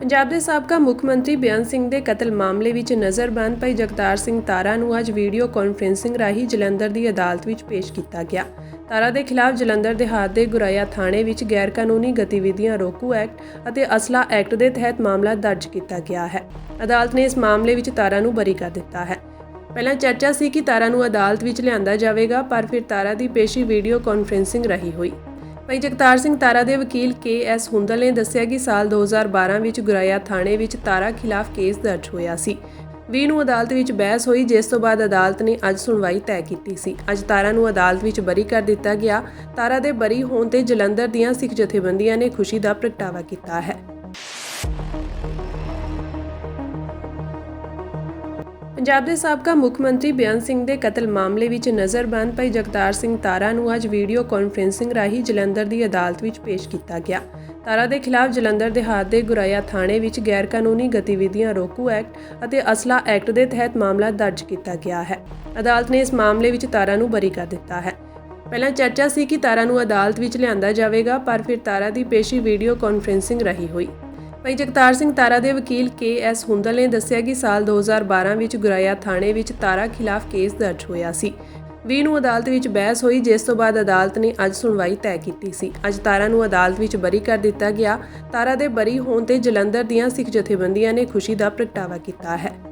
ਪੰਜਾਬ ਦੇ ਸਾਬਕਾ ਮੁੱਖ ਮੰਤਰੀ ਬਿਆਨ ਸਿੰਘ ਦੇ ਕਤਲ ਮਾਮਲੇ ਵਿੱਚ ਨਜ਼ਰਬੰਦ ਭਾਈ ਜਗਤਾਰ ਸਿੰਘ ਤਾਰਾ ਨੂੰ ਅੱਜ ਵੀਡੀਓ ਕਾਨਫਰੈਂਸਿੰਗ ਰਾਹੀਂ ਜਲੰਧਰ ਦੀ ਅਦਾਲਤ ਵਿੱਚ ਪੇਸ਼ ਕੀਤਾ ਗਿਆ। ਤਾਰਾ ਦੇ ਖਿਲਾਫ ਜਲੰਧਰ ਦੇਹਾਤ ਦੇ ਗੁਰਾਇਆ ਥਾਣੇ ਵਿੱਚ ਗੈਰਕਾਨੂੰਨੀ ਗਤੀਵਿਧੀਆਂ ਰੋਕੂ ਐਕਟ ਅਤੇ ਅਸਲਾ ਐਕਟ ਦੇ ਤਹਿਤ ਮਾਮਲਾ ਦਰਜ ਕੀਤਾ ਗਿਆ ਹੈ। ਅਦਾਲਤ ਨੇ ਇਸ ਮਾਮਲੇ ਵਿੱਚ ਤਾਰਾ ਨੂੰ ਬਰੀ ਕਰ ਦਿੱਤਾ ਹੈ। ਪਹਿਲਾਂ ਚਰਚਾ ਸੀ ਕਿ ਤਾਰਾ ਨੂੰ ਅਦਾਲਤ ਵਿੱਚ ਲਿਆਂਦਾ ਜਾਵੇਗਾ, ਪਰ ਫਿਰ ਤਾਰਾ ਦੀ ਪੇਸ਼ੀ ਵੀਡੀਓ ਕਾਨਫਰੈਂਸਿੰਗ ਰਾਹੀਂ ਹੋਈ। ਭਾਈ ਜਗਤਾਰ ਸਿੰਘ ਤਾਰਾ ਦੇ ਵਕੀਲ ਕੇ ਐਸ ਹੁੰਦਲ ਨੇ ਦੱਸਿਆ ਕਿ ਸਾਲ 2012 ਵਿੱਚ ਗੁਰਾਇਆ ਥਾਣੇ ਵਿੱਚ ਤਾਰਾ ਖਿਲਾਫ ਕੇਸ ਦਰਜ ਹੋਇਆ ਸੀ। 20 ਨੂੰ ਅਦਾਲਤ ਵਿੱਚ ਬਹਿਸ ਹੋਈ, ਜਿਸ ਤੋਂ ਬਾਅਦ ਅਦਾਲਤ ਨੇ ਅੱਜ ਸੁਣਵਾਈ ਤੈਅ ਕੀਤੀ ਸੀ। ਅੱਜ ਤਾਰਾ ਨੂੰ ਅਦਾਲਤ ਵਿੱਚ ਬਰੀ ਕਰ ਦਿੱਤਾ ਗਿਆ। ਤਾਰਾ ਦੇ ਬਰੀ ਹੋਣ ਤੇ ਜਲੰਧਰ ਦੀਆਂ ਸਿੱਖ ਜਥੇਬੰਦੀਆਂ ਨੇ ਖੁਸ਼ੀ ਦਾ ਪ੍ਰਗਟਾਵਾ ਕੀਤਾ ਹੈ। ਪੰਜਾਬ ਦੇ ਸਾਬਕਾ ਮੁੱਖ ਮੰਤਰੀ ਬਿਆਨ ਸਿੰਘ ਦੇ ਕਤਲ ਮਾਮਲੇ ਵਿੱਚ ਨਜ਼ਰਬੰਦ ਭਾਈ ਜਗਤਾਰ ਸਿੰਘ ਤਾਰਾ ਨੂੰ ਅੱਜ ਵੀਡੀਓ ਕਾਨਫਰੈਂਸਿੰਗ ਰਾਹੀਂ ਜਲੰਧਰ ਦੀ ਅਦਾਲਤ ਵਿੱਚ ਪੇਸ਼ ਕੀਤਾ ਗਿਆ। ਤਾਰਾ ਦੇ ਖਿਲਾਫ ਜਲੰਧਰ ਦੇਹਾਤ ਦੇ ਗੁਰਾਇਆ ਥਾਣੇ ਵਿੱਚ ਗੈਰਕਾਨੂੰਨੀ ਗਤੀਵਿਧੀਆਂ ਰੋਕੂ ਐਕਟ ਅਤੇ ਅਸਲਾ ਐਕਟ ਦੇ ਤਹਿਤ ਮਾਮਲਾ ਦਰਜ ਕੀਤਾ ਗਿਆ ਹੈ। ਅਦਾਲਤ ਨੇ ਇਸ ਮਾਮਲੇ ਵਿੱਚ ਤਾਰਾ ਨੂੰ ਬਰੀ ਕਰ ਦਿੱਤਾ ਹੈ। ਪਹਿਲਾਂ ਚਰਚਾ ਸੀ ਕਿ ਤਾਰਾ ਨੂੰ ਅਦਾਲਤ ਵਿੱਚ ਲਿਆਂਦਾ ਜਾਵੇਗਾ, ਪਰ ਫਿਰ ਤਾਰਾ ਦੀ ਪੇਸ਼ੀ ਵੀਡੀਓ ਕਾਨਫਰੈਂਸਿੰਗ ਰਹੀ ਹੋਈ। ਭਾਈ ਜਗਤਾਰ ਸਿੰਘ ਤਾਰਾ ਦੇ ਵਕੀਲ ਕੇ ਐਸ ਹੁੰਦਲ ਨੇ ਦੱਸਿਆ ਕਿ ਸਾਲ 2012 ਵਿੱਚ ਗੁਰਾਇਆ ਥਾਣੇ ਵਿੱਚ ਤਾਰਾ ਖਿਲਾਫ ਕੇਸ ਦਰਜ ਹੋਇਆ ਸੀ। 20 ਨੂੰ ਅਦਾਲਤ ਵਿੱਚ ਬਹਿਸ ਹੋਈ, ਜਿਸ ਤੋਂ ਬਾਅਦ ਅਦਾਲਤ ਨੇ ਅੱਜ ਸੁਣਵਾਈ ਤੈਅ ਕੀਤੀ ਸੀ। ਅੱਜ ਤਾਰਾ ਨੂੰ ਅਦਾਲਤ ਵਿੱਚ ਬਰੀ ਕਰ ਦਿੱਤਾ ਗਿਆ। ਤਾਰਾ ਦੇ ਬਰੀ ਹੋਣ ਤੇ ਜਲੰਧਰ ਦੀਆਂ ਸਿੱਖ ਜਥੇਬੰਦੀਆਂ ਨੇ ਖੁਸ਼ੀ ਦਾ ਪ੍ਰਗਟਾਵਾ ਕੀਤਾ ਹੈ।